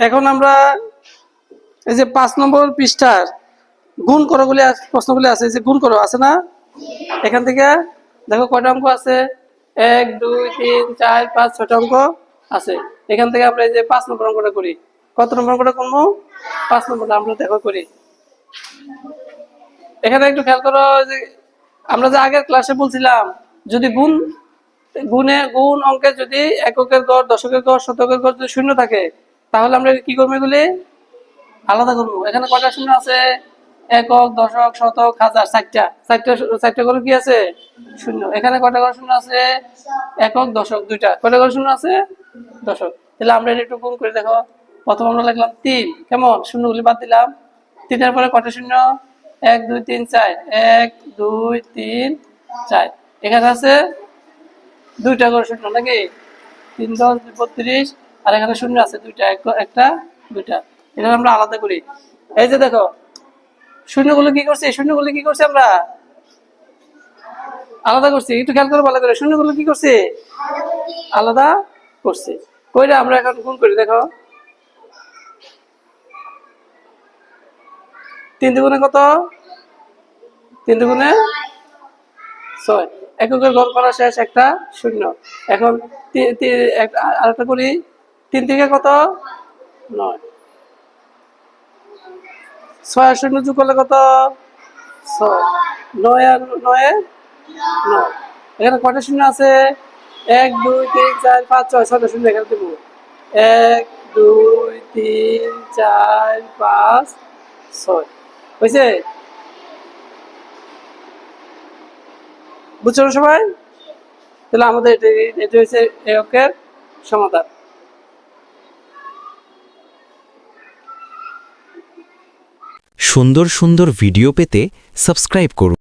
এখন আমরা এই যে পাঁচ নম্বর পৃষ্ঠার গুণ করোগুলি আস- প্রশ্নগুলি আছে যে গুণ করো, আছে না? এখান থেকে দেখো কয়টা অঙ্ক আছে? এক, দুই, তিন, চার, পাঁচ, ছয়টা অঙ্ক আছে। এখান থেকে আমরা এই যে পাঁচ নম্বর অঙ্কটা করি। কত নম্বর অঙ্কটা করব? পাঁচ নম্বরটা আমরা দেখো করি। এখানে একটু খেয়াল করো যে আমরা যে আগের ক্লাসে বলছিলাম, যদি গুণ, গুণে, গুণ অঙ্কে যদি এককের গড়, দশকের গড়, শতকের গড় যদি শূন্য থাকে তাহলে আমরা কি করব এগুলি? আলাদা করব। এখানে কটা শূন্য আছে? একক, দশক, শতক, হাজার চারটা চারটা চারটা করে কি আছে? শূন্য। এখানে কয়টা করে শূন্য আছে? একক, দশক, দুইটা। কয়টা করে শূন্য আছে? দশক। তাহলে আমরা এটা একটু গুণ করে দেখো। প্রথম আমরা লিখলাম তিন। কেমন? শূন্যগুলি বাদ দিলাম। তিনের পরে কটা শূন্য? এক, দুই, তিন, চার। এক, দুই, তিন, চার। এখানে আছে দুইটা করে শূন্য নাকি? তিন, দশ বত্রিশ। আর এখানে শূন্য আছে, দুইটা, এক- একটা, দুইটা। এটা আমরা আলাদা করি। এই যে দেখো, শূন্যগুলো কি করছি? শূন্যগুলো কি করছি আমরা? আলাদা করছি। একটু খেয়াল করে ভালো করে। শূন্যগুলো কি করছি? আলাদা করছি। কইরা আমরা এখন গুণ করি, দেখো। তিন দুগুণে কত? তিন দুগুণে ছয়। এককের গড় করা শেষ, একটা শূন্য। এখন আরেকটা করি। তিন থেকে কত? নয়। ছয় শূন্য যোগ করলে কত? ছয়। নয় আর নয়? নয়। এখানে কটা শূন্য আছে? এক দুই তিন চার পাঁচ ছয়। ছয়টা শূন্য এখানে দেবো। এক দুই তিন চার পাঁচ ছয়। হয়েছে? বুঝছ সবাই? তাহলে আমাদের এটি এটি হচ্ছে এককের সমাধান। সুন্দর সুন্দর ভিডিও পেতে সাবস্ক্রাইব করুন।